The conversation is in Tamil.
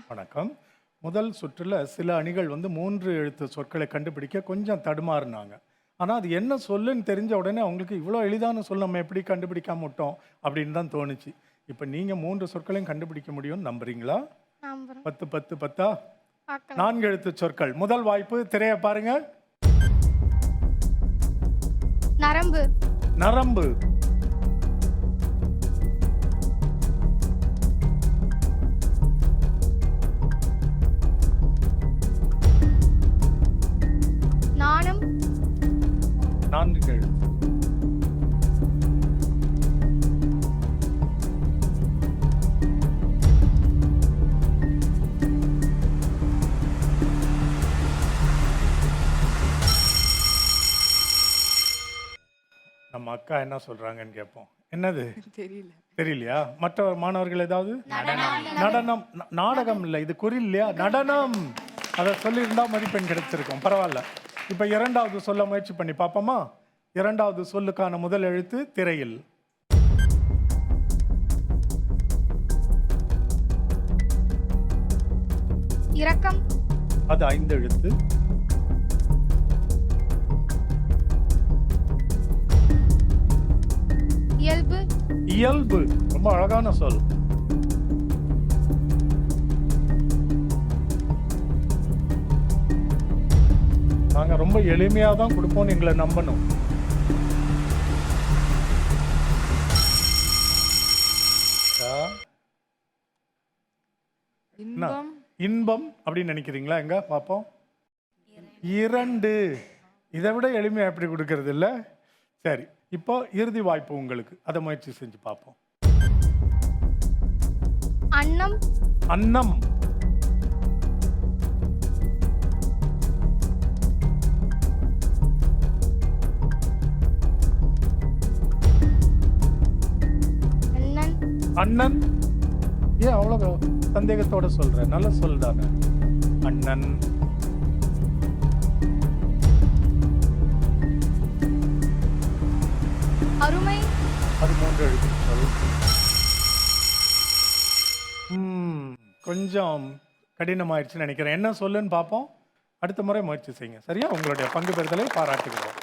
வணக்கம். முதல் சுற்றுல சில அணிகள் வந்து மூன்று எழுத்து சொற்களை கண்டுபிடிக்க கொஞ்சம் தடுமாறுனாங்க. ஆனால் அது என்ன சொல்லுன்னு தெரிஞ்ச உடனே அவங்களுக்கு இவ்வளோ எளிதான சொல் நம்ம எப்படி கண்டுபிடிக்காம விட்டோம் அப்படின்னு தான் தோணுச்சு. இப்போ நீங்கள் மூன்று சொற்களையும் கண்டுபிடிக்க முடியும்னு நம்புறீங்களா? பத்து பத்து பத்தா? நான்கு எழுத்து சொற்கள். முதல் வாய்ப்பு திரைய பாருங்க. நரம்பு. நரம்பு. எழுத்து நம்ம அக்கா என்ன சொல்றாங்கன்னு கேட்போம் என்னது? தெரியல. தெரியலையா? மற்ற மாணவர்கள் ஏதாவது? நடனம். நாடகம் இல்லை. இது குறி இல்லையா? நடனம். அதை சொல்லியிருந்தா மதிப்பெண் கிடைச்சிருக்கும். பரவாயில்ல. இப்போ இரண்டாவது சொல்ல முயற்சி பண்ணி பார்ப்போமா? இரண்டாவது சொல்லுக்கான முதல் எழுத்து திரையில். இரக்கம். அது ஐந்து எழுத்து. இயல்பு. இயல்பு. ரொம்ப அழகான சொல். நாங்க ரொம்ப எளிமையா தான் கொடுப்போம் எங்களை நம்பணும். இன்பம். இன்பம் அப்படின்னு நினைக்கிறீங்களா? எங்க? பார்ப்போம் இரண்டு. இதை விட எளிமையா எப்படி கொடுக்கறது இல்ல? சரி இப்போ இறுதி வாய்ப்பு உங்களுக்கு. அதை முயற்சி செஞ்சு பார்ப்போம் அன்னம். அன்னம். அண்ணன். ஏன் அவ்வளவு சந்தேகத்தோட சொல்ற? நல்ல சொல் தானே அண்ணன். அருமை. அது மூன்று எழுத்து சொல் ம், கொஞ்சம் கடினமாயிடுச்சுன்னு நினைக்கிறேன். என்ன சொல்லுன்னு பார்ப்போம் அடுத்த முறை முயற்சி செய்யுங்க. சரியா? உங்களுடைய பங்கு பெறுதலை பாராட்டுகிறோம்.